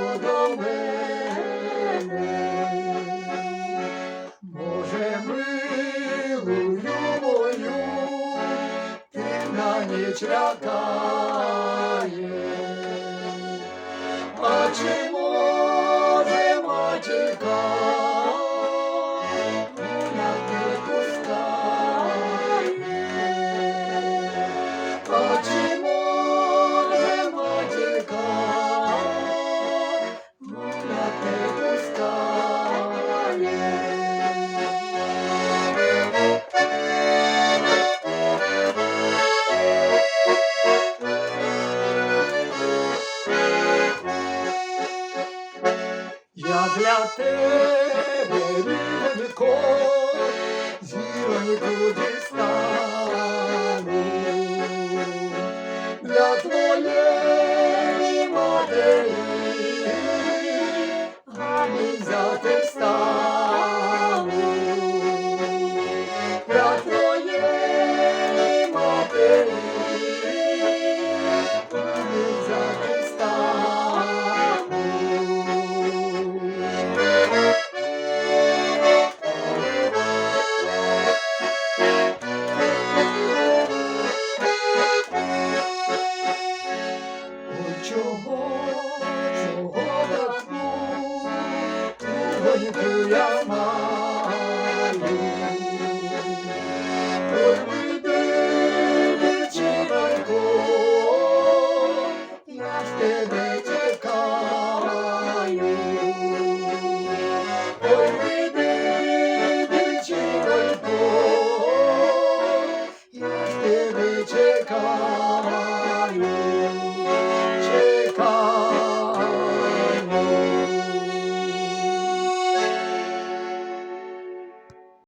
любов до мене, Боже милую мою, ти на ніч лякає, а чи може матіка? для тебе. Чого, чого так? Тугоньку я маю?